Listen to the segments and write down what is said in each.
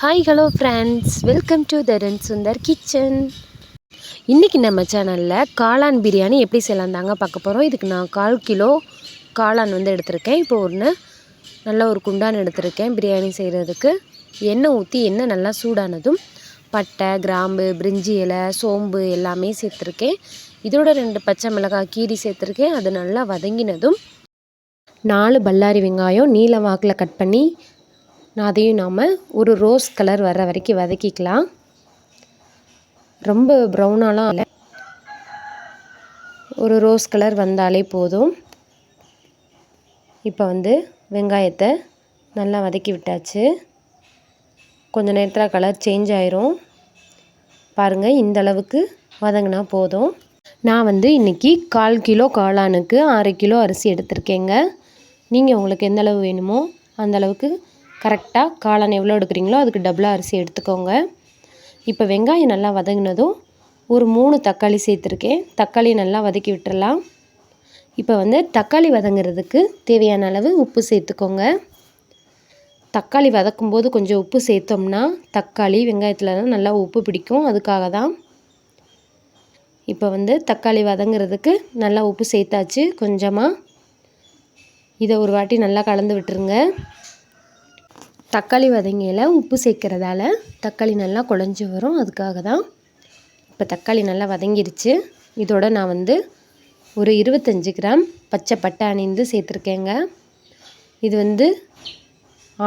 Hi hello friends welcome to Dharan Sundar kitchen இன்றைக்கி நம்ம சேனலில் காளான் பிரியாணி எப்படி செய்யலாம் தாங்க பார்க்க போகிறோம் இதுக்கு நான் கால் கிலோ காளான் வந்து எடுத்திருக்கேன். இப்போ ஒன்று நல்ல ஒரு குண்டான் எடுத்திருக்கேன் பிரியாணி செய்கிறதுக்கு எண்ணெய் ஊற்றி எண்ணெய் நல்லா சூடானதும் பட்டை கிராம்பு பிரிஞ்சி இலை சோம்பு எல்லாமே சேர்த்துருக்கேன். இதோட ரெண்டு பச்சை மிளகாய் கீரி சேர்த்துருக்கேன். அது நல்லா வதங்கினதும் நாலு பல்லாரி வெங்காயம் நீல வாக்கில் கட் பண்ணி அதையும் நாம் ஒரு ரோஸ் கலர் வர்ற வரைக்கும் வதக்கிக்கலாம். ரொம்ப ப்ரௌனாலாம் இல்லை. ஒரு ரோஸ் கலர் வந்தாலே போதும். இப்போ வந்து வெங்காயத்தை நல்லா வதக்கி விட்டாச்சு. கொஞ்சம் நேரத்தில் கலர் சேஞ்ச் ஆயிரும். பாருங்கள் இந்த அளவுக்கு வதங்கினா போதும். நான் வந்து இன்றைக்கி கால் கிலோ காளானுக்கு அரை கிலோ அரிசி எடுத்திருக்கேங்க. நீங்கள் உங்களுக்கு எந்த அளவு வேணுமோ அந்த அளவுக்கு கரெக்டாக காளான் எவ்வளோ எடுக்கிறீங்களோ அதுக்கு டபுளாக அரிசி எடுத்துக்கோங்க. இப்போ வெங்காயம் நல்லா வதங்கினதும் ஒரு மூணு தக்காளி சேர்த்துருக்கேன். தக்காளி நல்லா வதக்கி விட்டுறலாம். இப்போ வந்து தக்காளி வதங்குறதுக்கு தேவையான அளவு உப்பு சேர்த்துக்கோங்க. தக்காளி வதக்கும்போது கொஞ்சம் உப்பு சேர்த்தோம்னா தக்காளி வெங்காயத்தில் நல்லா உப்பு பிடிக்கும். அதுக்காக தான் இப்போ வந்து தக்காளி வதங்குறதுக்கு நல்லா உப்பு சேர்த்தாச்சு. கொஞ்சமாக இதை ஒரு வாட்டி நல்லா கலந்து விட்டுருங்க. தக்காளி வதங்கையில் உப்பு சேர்க்குறதால தக்காளி நல்லா குழஞ்சி வரும். அதுக்காக தான் இப்போ தக்காளி நல்லா வதங்கிருச்சு. இதோட நான் வந்து ஒரு இருபத்தஞ்சி கிராம் பச்சை பட்டாணிந்து சேர்த்துருக்கேங்க. இது வந்து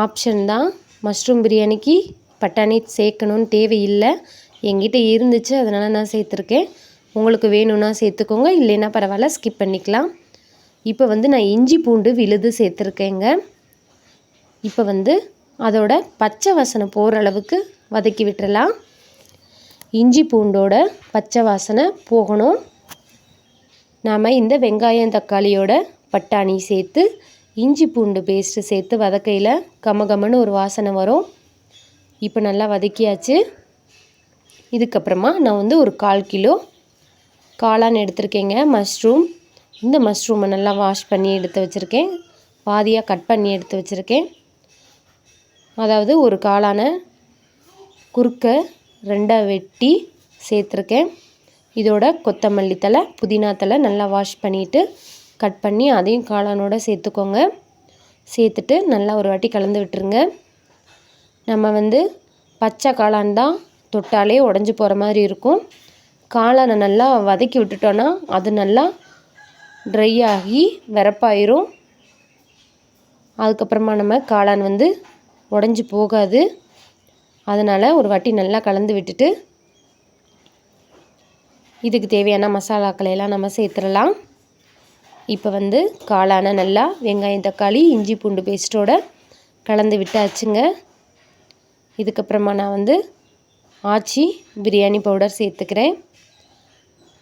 ஆப்ஷன் தான். மஷ்ரூம் பிரியாணிக்கு பட்டாணி சேர்க்கணுன்னு தேவையில்லை. எங்கிட்ட இருந்துச்சு அதனால் நான் சேர்த்துருக்கேன். உங்களுக்கு வேணும்னா சேர்த்துக்கோங்க இல்லைன்னா பரவாயில்ல ஸ்கிப் பண்ணிக்கலாம். இப்போ வந்து நான் இஞ்சி பூண்டு விழுது சேர்த்துருக்கேங்க. இப்போ வந்து அதோட பச்சை வாசனை போகிற அளவுக்கு வதக்கி விட்டுறலாம். இஞ்சி பூண்டோட பச்சை வாசனை போகணும். நாம் இந்த வெங்காயம் தக்காளியோட பட்டாணி சேர்த்து இஞ்சி பூண்டு பேஸ்ட்டு சேர்த்து வதக்கையில் கமகமன்னு ஒரு வாசனை வரும். இப்போ நல்லா வதக்கியாச்சு. இதுக்கப்புறமா நான் வந்து ஒரு கால் கிலோ காளான் எடுத்திருக்கேங்க மஷ்ரூம். இந்த மஷ்ரூமை நல்லா வாஷ் பண்ணி எடுத்து வச்சுருக்கேன். பாதியாக கட் பண்ணி எடுத்து வச்சுருக்கேன். அதாவது ஒரு காளான குறுக்க ரெண்டாக வெட்டி சேர்த்துருக்கேன். இதோட கொத்தமல்லி தலை புதினா தலை நல்லா வாஷ் பண்ணிவிட்டு கட் பண்ணி அதையும் காளானோட சேர்த்துக்கோங்க. சேர்த்துட்டு நல்லா ஒரு வாட்டி கலந்து விட்டுருங்க. நம்ம வந்து பச்சை காளான் தான் தொட்டாலே உடஞ்சி போகிற மாதிரி இருக்கும். காளானை நல்லா வதக்கி விட்டுட்டோன்னா அது நல்லா ட்ரை ஆகி வரப்பாயிரும். அதுக்கப்புறமா நம்ம காளான் வந்து உடஞ்சி போகாது. அதனால் ஒரு வாட்டி நல்லா கலந்து விட்டுட்டு இதுக்கு தேவையான மசாலாக்களை எல்லாம் நம்ம சேர்த்துடலாம். இப்போ வந்து காளான நல்லா வெங்காயம் தக்காளி இஞ்சி பூண்டு பேஸ்ட்டோட கலந்து விட்டாச்சுங்க. இதுக்கப்புறமா நான் வந்து ஆச்சி பிரியாணி பவுடர் சேர்த்துக்கிறேன்.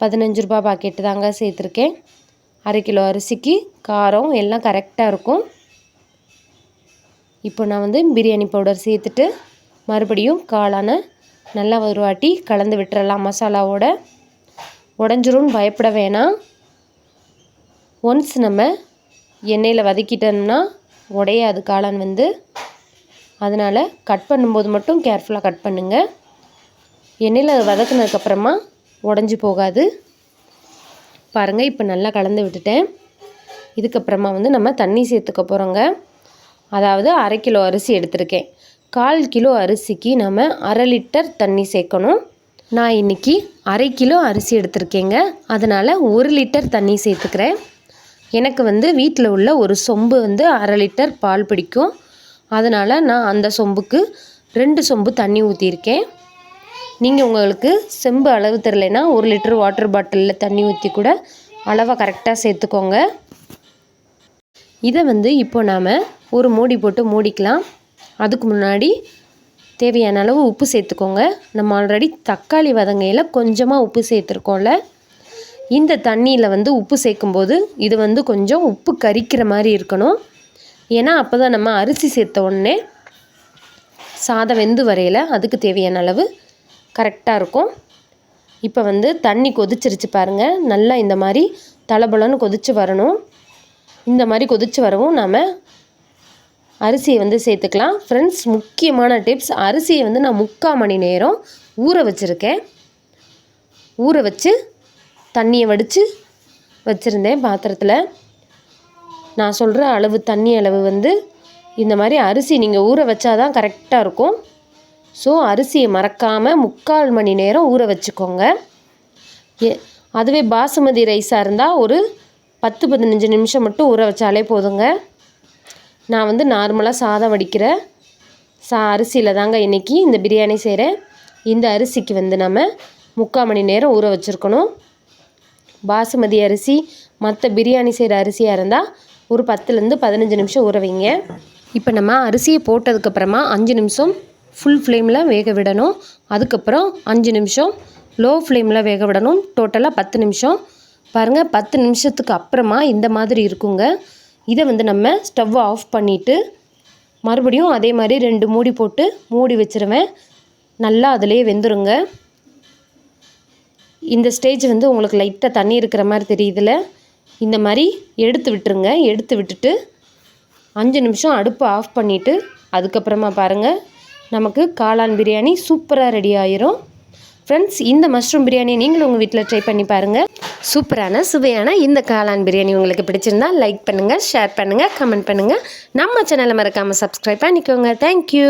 பதினஞ்சு ரூபா பாக்கெட்டு தாங்க சேர்த்துருக்கேன். அரை கிலோ அரிசிக்கு காரம் எல்லாம் கரெக்டாக இருக்கும். இப்போ நான் வந்து பிரியாணி பவுடர் சேர்த்துட்டு மறுபடியும் காளான நல்லா ஒரு வாட்டி கலந்து விட்டுறலாம். மசாலாவோட உடஞ்சிரும்னு பயப்பட வேணாம். ஒன்ஸ் நம்ம எண்ணெயில் வதக்கிட்டோம்னா உடையாது காளான் வந்து. அதனால் கட் பண்ணும்போது மட்டும் கேர்ஃபுல்லாக கட் பண்ணுங்கள் எண்ணெயில் வதக்குனதுக்கப்புறமா உடஞ்சி போகாது. பாருங்கள் இப்போ நல்லா கலந்து விட்டுட்டேன். இதுக்கப்புறமா வந்து நம்ம தண்ணி சேர்த்துக்க போகிறோங்க அதாவது அரை கிலோ அரிசி எடுத்திருக்கேன். கால் கிலோ அரிசிக்கு நம்ம அரை லிட்டர் தண்ணி சேர்க்கணும். நான் இன்றைக்கி அரை கிலோ அரிசி எடுத்திருக்கேங்க. அதனால் ஒரு லிட்டர் தண்ணி சேர்த்துக்கிறேன். எனக்கு வந்து வீட்டில் உள்ள ஒரு சொம்பு வந்து அரை லிட்டர் பால் பிடிக்கும். அதனால் நான் அந்த சொம்புக்கு ரெண்டு சொம்பு தண்ணி ஊற்றியிருக்கேன் நீங்கள் உங்களுக்கு செம்பு அளவு தெரிலனா ஒரு லிட்டர் வாட்டர் பாட்டிலில் தண்ணி ஊற்றி கூட அளவை கரெக்டாக சேர்த்துக்கோங்க. இதை வந்து இப்போ நாம் ஒரு மூடி போட்டு மூடிக்கலாம். அதுக்கு முன்னாடி தேவையான அளவு உப்பு சேர்த்துக்கோங்க. நம்ம ஆல்ரெடி தக்காளி வதங்கையில் கொஞ்சமாக உப்பு சேர்த்துருக்கோம்ல. இந்த தண்ணியில் வந்து உப்பு சேர்க்கும்போது இது வந்து கொஞ்சம் உப்பு கரிக்கிற மாதிரி இருக்கணும். ஏன்னா அப்போ தான் நம்ம அரிசி சேர்த்த உடனே சாதம் வெந்து வரையில் அதுக்கு தேவையான அளவு கரெக்டாக இருக்கும். இப்போ வந்து தண்ணி கொதிச்சிருச்சு பாருங்கள் நல்லா இந்த மாதிரி தலைபலன்னு கொதித்து வரணும். இந்த மாதிரி கொதித்து வரவும் நாம் அரிசியை வந்து சேர்த்துக்கலாம். ஃப்ரெண்ட்ஸ் முக்கியமான டிப்ஸ் அரிசியை வந்து நான் முக்கால் மணி நேரம் ஊற வச்சுருக்கேன். ஊற வச்சு தண்ணியை வடித்து வச்சுருந்தேன் பாத்திரத்தில். நான் சொல்கிற அளவு தண்ணி அளவு வந்து இந்த மாதிரி அரிசி நீங்கள் ஊற வச்சா தான் கரெக்டாக இருக்கும். ஸோ அரிசியை மறக்காமல் முக்கால் மணி நேரம் ஊற வச்சுக்கோங்க. ஏ அதுவே பாசுமதி ரைஸாக இருந்தால் ஒரு பத்து பதினஞ்சு நிமிஷம் மட்டும் ஊற வச்சாலே போதுங்க. நான் வந்து நார்மலாக சாதம் வடிக்கிற சா அரிசியில் தாங்க இன்றைக்கி இந்த பிரியாணி செய்கிறேன் இந்த அரிசிக்கு வந்து நம்ம முக்கால் மணி நேரம் ஊற வச்சுருக்கணும். பாசுமதி அரிசி மற்ற பிரியாணி செய்கிற அரிசியாக இருந்தால் ஒரு பத்துலேருந்து பதினஞ்சு நிமிஷம் ஊற வைங்க. இப்போ நம்ம அரிசியை போட்டதுக்கப்புறமா அஞ்சு நிமிஷம் ஃபுல் ஃப்ளேமில் வேக விடணும். அதுக்கப்புறம் அஞ்சு நிமிஷம் லோ ஃப்ளேமில் வேக விடணும். டோட்டலாக பத்து நிமிஷம். பாருங்கள் பத்து நிமிஷத்துக்கு அப்புறமா இந்த மாதிரி இருக்குங்க. இதை வந்து நம்ம ஸ்டவ்வை ஆஃப் பண்ணிவிட்டு மறுபடியும் அதே மாதிரி ரெண்டு மூடி போட்டு மூடி வச்சிருவேன். நல்லா அதிலே வெந்துருங்க. இந்த ஸ்டேஜ் வந்து உங்களுக்கு லைட்டாக தண்ணி இருக்கிற மாதிரி தெரியுதுல. இந்த மாதிரி எடுத்து விட்டுருங்க. எடுத்து விட்டுட்டு அஞ்சு நிமிஷம் அடுப்பை ஆஃப் பண்ணிவிட்டு அதுக்கப்புறமா பாருங்கள் நமக்கு காளான் பிரியாணி சூப்பராக ரெடி ஆயிரும். ஃப்ரெண்ட்ஸ் இந்த மஷ்ரூம் பிரியாணி நீங்களும் உங்கள் வீட்டில் ட்ரை பண்ணி பாருங்கள் சூப்பரான சுவையான இந்த காளான் பிரியாணி உங்களுக்கு பிடிச்சிருந்தா லைக் பண்ணுங்கள் ஷேர் பண்ணுங்கள் கமெண்ட் பண்ணுங்கள் நம்ம சேனலை மறக்காமல் சப்ஸ்கிரைப் பண்ணிக்கோங்க. தேங்க்யூ